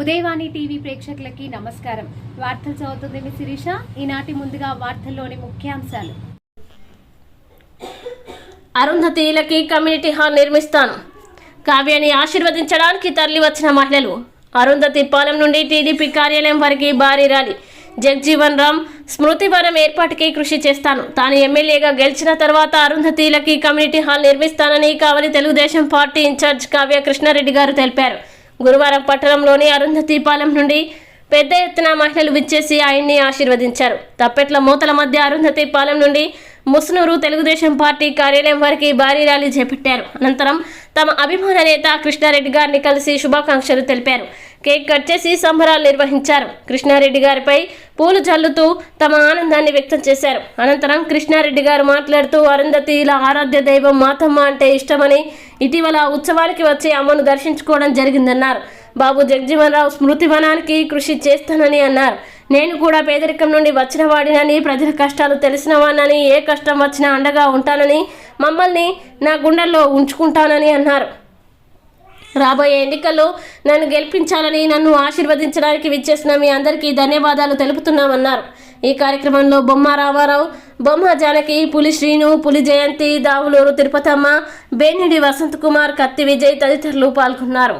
Udayavani TV ప్రేక్షకులకి నమస్కారం. వార్తలు చదువుతుంది మీ శిరీష. ఈనాటి ముందుగా వార్తల్లోని ముఖ్యాంశాలు. అరుంధతిలకి కమ్యూనిటీ హాల్ నిర్మిస్తాను. కావ్యాన్ని ఆశీర్వదించడానికి తరలి వచ్చిన మహిళలు. అరుంధతి పాలెం నుండి టీడీపీ కార్యాలయం వరకు భారీ ర్యాలీ. జగ్జీవన్ రామ్ స్మృతివనం ఏర్పాటుకి కృషి చేస్తాను. తాను ఎమ్మెల్యేగా గెలిచిన తర్వాత అరుంధతీలకి community hall నిర్మిస్తానని Kavali Telugu Desam party in charge Kavya Krishna Reddy garu తెలిపారు. గురువారం పట్టణంలోని అరుంధతీపాలెం నుండి పెద్ద ఎత్తున మహిళలు విచ్చేసి ఆయన్ని ఆశీర్వదించారు. తప్పెట్ల మూతల మధ్య అరుంధతీపాలెం నుండి ముస్నూరు తెలుగుదేశం పార్టీ కార్యాలయం వరకు భారీ ర్యాలీ చేపట్టారు. అనంతరం తమ అభిమాన నేత కృష్ణారెడ్డి గారిని కలిసి శుభాకాంక్షలు తెలిపారు. కేక్ కట్ చేసి సంబరాలు నిర్వహించారు. కృష్ణారెడ్డి గారిపై పూలు జల్లుతూ తమ ఆనందాన్ని వ్యక్తం చేశారు. అనంతరం కృష్ణారెడ్డి గారు మాట్లాడుతూ అరుంధతిల ఆరాధ్య దైవం మాతమ్మ అంటే ఇష్టమని ఇటీవల ఉత్సవానికి వచ్చి అమ్మను దర్శించుకోవడం జరిగిందన్నారు. బాబు జగజీవనరావు స్మృతి వనానికి కృషి చేస్తానని అన్నారు. నేను కూడా పేదరికం నుండి వచ్చిన వాడినని ప్రజల కష్టాలు తెలిసిన వాడినని ఏ కష్టం వచ్చినా అండగా ఉంటానని మమ్మల్ని నా గుండెల్లో ఉంచుకుంటానని అన్నారు. రాబోయే ఎన్నికల్లో నన్ను గెలిపించాలని నన్ను ఆశీర్వదించడానికి విచ్చేసిన మీ అందరికీ ధన్యవాదాలు తెలుపుతున్నామన్నారు. ఈ కార్యక్రమంలో బొమ్మ రామారావు బొమ్మ జానకి పులి శ్రీను పులి జయంతి దావులూరు తిరుపతమ్మ బేనిడి వసంత్ కుమార్ కత్తి విజయ్ తదితరులు పాల్గొన్నారు.